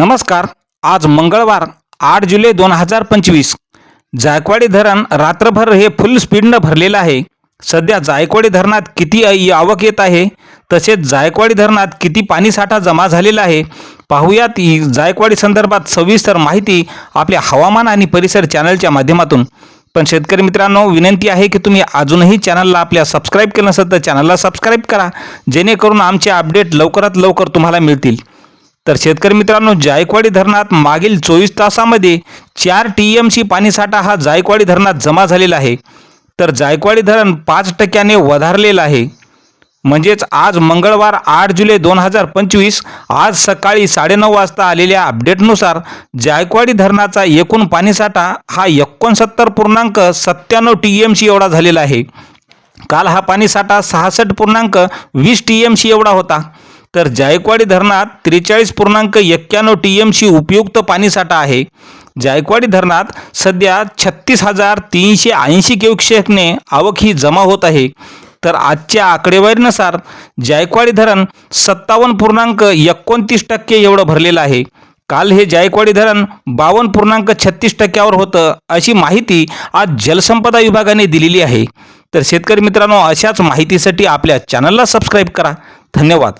नमस्कार. आज मंगळवार आठ जुलै दोन हजार पंचवीस. जायकवाडी धरण रात्रभर हे फुल स्पीडनं भरलेलं आहे. सध्या जायकवाडी धरणात किती आवक येत आहे? तसेच जायकवाडी धरणात किती पाणीसाठा जमा झालेला आहे? पाहूयात ही जायकवाडी संदर्भात सविस्तर माहिती आपल्या हवामान आणि परिसर चॅनलच्या माध्यमातून. पण शेतकरी मित्रांनो विनंती आहे की तुम्ही अजूनही चॅनलला आपल्या सबस्क्राईब केलं नसेल तर चॅनलला सबस्क्राईब करा. जेणेकरून आमचे अपडेट लवकरात लवकर तुम्हाला मिळतील. तर शेतकरी मित्रांनो जायकवाडी धरणात मागील चोवीस तासामध्ये चार टी एम सी पाणीसाठा हा जायकवाडी धरणात जमा झालेला आहे. तर जायकवाडी धरण पाच टक्क्याने वधारलेलं आहे. म्हणजेच आज मंगळवार आठ जुलै दोन हजार पंचवीस आज सकाळी साडेनऊ वाजता आलेल्या अपडेटनुसार जायकवाडी धरणाचा एकूण पाणीसाठा हा एकोणसत्तर पूर्णांक सत्त्याण्णव टी एम सी एवढा झालेला आहे. काल हा पाणीसाठा सहासष्ट पूर्णांक वीस टी एम सी एवढा होता. तर जायकवाडी धरणात त्रेचाळीस पूर्णांक एक्क्याण्णव टी एमशी उपयुक्त पाणीसाठा आहे. जायकवाडी धरणात सध्या छत्तीस हजार तीनशे ऐंशी क्युसेकने आवक ही जमा होत आहे. तर आजच्या आकडेवारीनुसार जायकवाडी धरण सत्तावन्न पूर्णांक एकोणतीस टक्के एवढं भरलेलं आहे. काल हे जायकवाडी धरण बावन्न पूर्णांक छत्तीस टक्क्यावर होतं अशी माहिती आज जलसंपदा विभागाने दिलेली आहे. तर शेतकरी मित्रांनो अशाच माहितीसाठी आपल्या चॅनलला सबस्क्राईब करा. धन्यवाद.